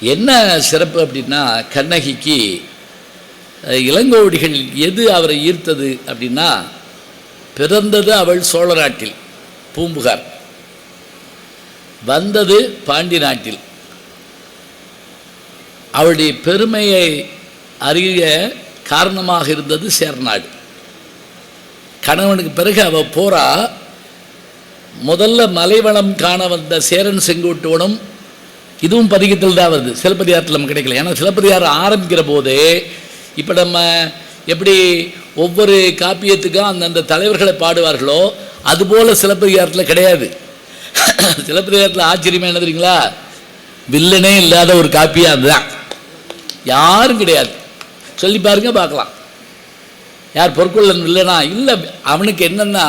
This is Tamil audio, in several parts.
என்ன சிறப்பு அப்படின்னா கண்ணகிக்கு இளங்கோடிகள் எது அவரை ஈர்த்தது அப்படின்னா பிறந்தது அவள் சோழ நாட்டில் பூம்புகார். வந்தது பாண்டி நாட்டில். அவளுடைய பெருமையை அறிய காரணமாக இருந்தது சேர்நாடு. கணவனுக்கு பிறகு அவள் போறா. முதல்ல மலைவளம் காண வந்த சேரன் செங்குட்டுவனும் இதுவும் பதிகத்தில் தான் வருது. சிலப்பதிகாரத்தில் நம்ம கிடைக்கல. ஏன்னா சிலப்பதிகாரம் ஆரம்பிக்கிற போது இப்போ நம்ம எப்படி ஒவ்வொரு காப்பியத்துக்கும் அந்தந்த தலைவர்களை பாடுவார்களோ அதுபோல் சிலப்பதிகாரத்தில் கிடையாது. சிலப்பதிகாரத்தில் ஆச்சரியமாக என்ன தெரியுங்களா? வில்லனே இல்லாத ஒரு காப்பியாக அதுதான். யாரும் கிடையாது. சொல்லி பாருங்க பார்க்கலாம். யார் பொற்கொள்ளன் வில்லனா? இல்லை அவனுக்கு என்னன்னா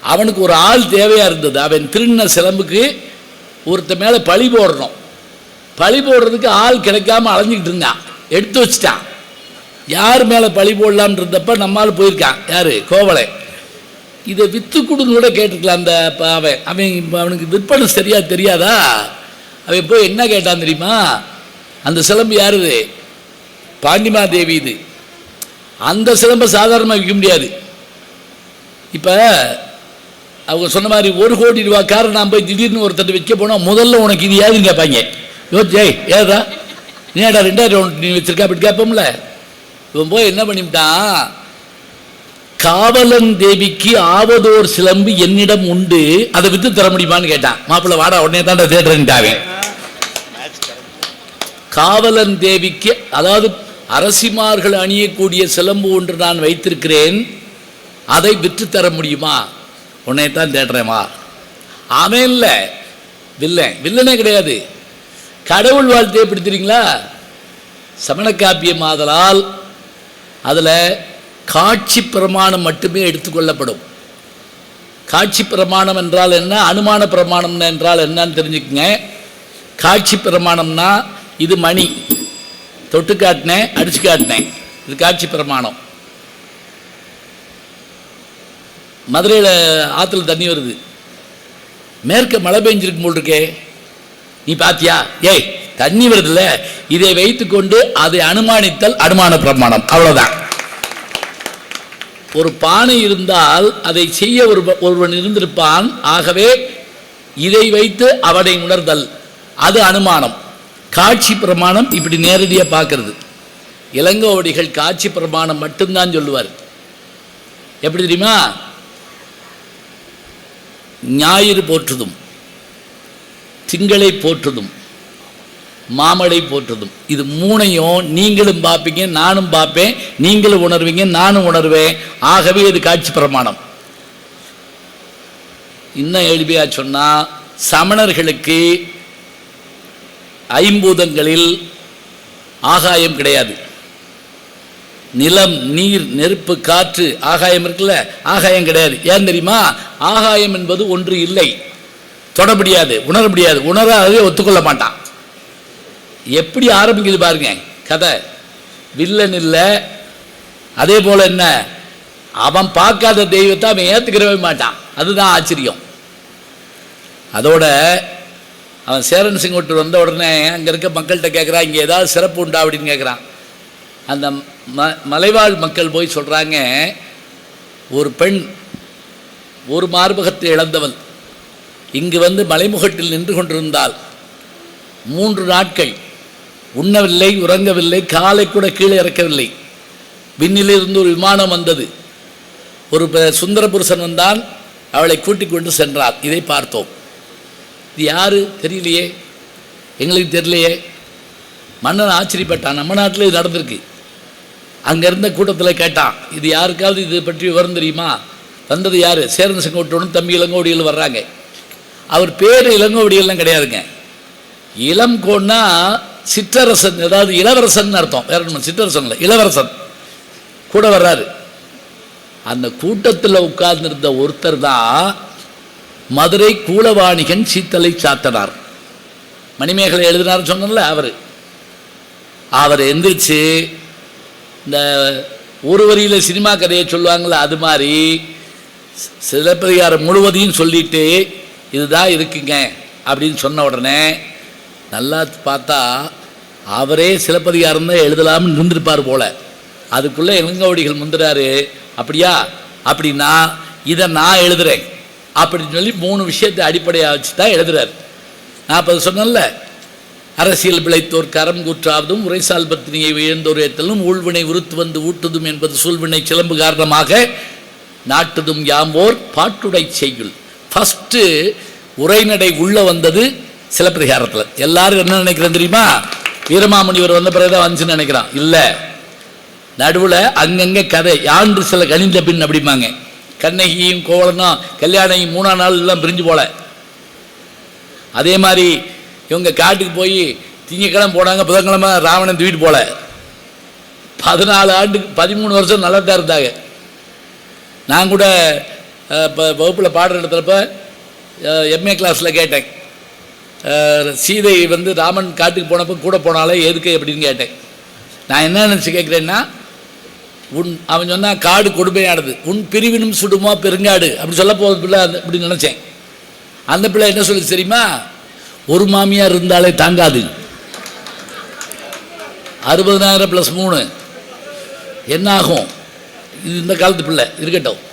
அவனுக்கு ஒரு ஆள் தேவையாக இருந்தது. அவன் திருண்ண சிலம்புக்கு ஒருத்த மேலே பழி போடுறோம் பழி போடுறதுக்கு ஆள் கிடைக்காம அலைஞ்சிக்கிட்டு இருந்தான். எடுத்து வச்சிட்டான். யார் மேலே பழி போடலாம்னு இருந்தப்ப நம்மால் போயிருக்கான். யார்? கோவலை. இதை விற்று கொடுன்னு கூட கேட்டுருக்கலாம் அந்த அவன். அவன் இப்போ அவனுக்கு விற்பனை சரியாக தெரியாதா? அவன் போய் என்ன கேட்டான் தெரியுமா? அந்த சிலம்பு யாருது பாண்டிமா தேவி இது. அந்த சிலம்பை சாதாரணமாக விற்க முடியாது. இப்போ அவங்க சொன்ன மாதிரி ஒரு கோடி ரூபா காரை நான் போய் திடீர்னு ஒருத்தர் விற்க போனால் முதல்ல உனக்கு இது ஏதுன்னு கேட்பாங்க. யோசிச்சு ஏய் ஏதா? நீடா ரெண்டாயிரம் நீ வச்சிருக்க? அப்படி கேட்போம்ல. இவன் போய் என்ன பண்ணிவிட்டான்? காவலன் தேவிக்கு ஆவதோர் சிலம்பு என்னிடம் உண்டு. அதை வித்து தர முடியுமான்னு கேட்டான். மாப்பிள்ள வாடா உடனே தாண்டா தேடுறேன்ட்டாவே காவலன் தேவிக்கு அதாவது அரசிமார்கள் அணியக்கூடிய சிலம்பு ஒன்று நான் வைத்திருக்கிறேன். அதை விற்று தர முடியுமா? உன்னை தான் தேடுறேம்மா. அவன் இல்லை. வில்லன். வில்லனே கிடையாது. கடவுள் வாழ்த்தையை பிடித்திருங்களா சமண காப்பியம் ஆதலால் அதில் காட்சி பிரமாணம் மட்டுமே எடுத்துக்கொள்ளப்படும் காட்சி பிரமாணம் என்றால் என்ன? அனுமான பிரமாணம் என்றால் என்னன்னு தெரிஞ்சுக்கங்க. காட்சி பிரமாணம்னா இது மணி. தொட்டு காட்டினேன் அடிச்சு காட்டினேன். இது காட்சி பிரமாணம். மதுரையில் ஆற்றுல தண்ணி வருது. மேற்க மழை பெஞ்சிருக்கு போல் இருக்கே நீ பாத்தியா? ஏய் தண்ணி வருதுல்ல. இதை வைத்துக்கொண்டு அதை அனுமானித்தல் அனுமான பிரமாணம். அவ்வளோதான் ஒரு பானை இருந்தால் அதை செய்ய ஒரு ஒருவன் இருந்திருப்பான். ஆகவே இதை வைத்து அவனை உணர்தல். அது அனுமானம். காட்சி பிரமாணம் இப்படி நேரடியாக பார்க்கறது இளங்கோவடிகள் காட்சி பிரமாணம் மட்டும்தான் சொல்லுவார். எப்படி தெரியுமா? ஞாயிறு போற்றுதும் திங்களை போற்றுதும் மாமடை போற்றுதும். இது மூணையும் நீங்களும் பார்ப்பீங்க நானும் பார்ப்பேன் நீங்களும் உணர்வீங்க நானும் உணர்வேன். ஆகவே இது காட்சி பிரமாணம். இன்னும் எளிமையாக சொன்னால் சமணர்களுக்கு ஐம்பூதங்களில் ஆகாயம் கிடையாது. நிலம் நீர் நெருப்பு காற்று ஆகாயம் இருக்குல்ல? ஆகாயம் கிடையாது. ஏன் தெரியுமா? ஆகாயம் என்பது ஒன்று இல்லை. தொட முடியாது உணர முடியாது. உணராதே ஒத்துக்கொள்ள மாட்டான். எப்படி ஆரம்பிக்குது பாருங்க கதை. வில்லன் இல்லை. அதே போல் என்ன? அவன் பார்க்காத தெய்வத்தை அவன் ஏற்றுக்கிறவே மாட்டான். அதுதான் ஆச்சரியம். அதோட அவன் சேரன் செங்கோட்டூர் வந்த உடனே அங்கே இருக்க மக்கள்கிட்ட கேட்குறான் இங்கே ஏதாவது சிறப்பு உண்டா அப்படின்னு கேட்குறான் அந்த ம மலைவாழ் மக்கள் போய் சொல்கிறாங்க ஒரு பெண் ஒரு மார்பகத்தை இழந்தவள். இங்கு வந்து மலைமுகட்டில் நின்று கொண்டிருந்தால் மூன்று நாட்கள். உண்ணவில்லை உறங்கவில்லை காலை கூட கீழே இறக்கவில்லை. விண்ணிலிருந்து ஒரு விமானம் வந்தது. ஒரு ப- சுந்தர புருஷன் வந்தான். அவளை கூட்டிக் கொண்டு சென்றார் இதை பார்த்தோம். இது யார்? தெரியலையே. எங்களுக்கு தெரியலையே. மன்னன் ஆச்சரியப்பட்டான். நம்ம நாட்டில் இது நடந்திருக்கு. அங்கே இருந்த கூட்டத்தில் கேட்டான் இது யாருக்காவது இது பற்றி விவரம் தெரியுமா? வந்தது யார்? சேரன் செங்கோட்டோனும் தம்பி இளங்கோடியில் வர்றாங்க. அவர் பேர் இளங்கோடிகள்லாம் கிடையாதுங்க. இளம்கோன்னா சிற்றரசன் அதாவது இளவரசன் அர்த்தம். வேற ஒன்று சிற்றரசன் இல்லை இளவரசன் கூட வர்றாரு. அந்த கூட்டத்தில் உட்கார்ந்திருந்த ஒருத்தர் தான் மதுரை கூலவாணிகன் சீத்தலை சாத்தனார். மணிமேகலை எழுதினார் சொன்னல அவர். அவர் எந்திரிச்சு இந்த ஒரு வரியில் சினிமா கதையை சொல்லுவாங்களே அது மாதிரி சிலப்பதிகாரம் முழுவதையும் சொல்லிட்டு இதுதான் இருக்குங்க அப்படின்னு சொன்ன உடனே நல்லா பார்த்தா அவரே சிலப்பதிகாரம் தான் எழுதலாம்னு இருந்திருப்பார் போல. அதுக்குள்ளே இளங்கோடிகள் முந்துறாரு அப்படியா? அப்படின்னா இதை நான் எழுதுறேன். அப்படின்னு சொல்லி மூணு விஷயத்தை அடிப்படையாக வச்சு தான் எழுதுறாரு. நான் இப்போ சொன்னேன்ல அரசியல் பிழைத்தோர் கரம் கூற்றாவதும் உரைசால் பத்தினியை உயர்ந்தோர் ஏற்றலும் ஊழ்வினை உருத்து வந்து ஊட்டுதும் என்பது சூழ்வினை சிலம்பு காரணமாக நாட்டுதும் யாம்போர் பாட்டுடை செய்யுள். ஃபஸ்ட்டு உரைநடை உள்ள வந்தது சிலப்பதிகாரத்தில். எல்லாரும் என்ன நினைக்கிறேன் தெரியுமா? வீரமாமுனிவர் வந்த பிறகு தான் வந்துச்சுன்னு நினைக்கிறான். இல்லை. நடுவில் அங்கங்கே கதை. யாண்டு சில கணிந்த பின் அப்படிம்பாங்க. கண்ணகியும் கோவலனும் கல்யாணம் மூணாம் நாள் எல்லாம் பிரிஞ்சு போல. அதே மாதிரி இவங்க காட்டுக்கு போய் திங்கக்கிழமை போனாங்க புதன்கிழமை ராவணன் தூக்கிட்டு போல. பதினாலு ஆண்டுக்கு பதிமூணு வருஷம் நல்லா தான் இருந்தாங்க. நான் கூட இப்போ வகுப்பில் பாடுற எடுத்துகிறப்ப எம்ஏ கிளாஸில் கேட்டேன். சீதை வந்து ராமன் காட்டுக்கு போனப்போ கூட போனாலே எதுக்கு அப்படின்னு கேட்டேன். நான் என்ன நினச்சி கேட்குறேன்னா உன் அவன் சொன்னால் காடு கொடுமையானது உன் பிரிவினும் சுடுமா பெருங்காடு அப்படி சொல்ல போகுது பிள்ளை அந்த இப்படி நினச்சேன். அந்த பிள்ளை என்ன சொல்லுச்சு தெரியுமா? ஒரு மாமியார் இருந்தாலே தாங்காது. அறுபதனாயிரம் ப்ளஸ் மூணு. என்ன ஆகும்? இது இந்த காலத்து பிள்ளை இருக்கட்டும்.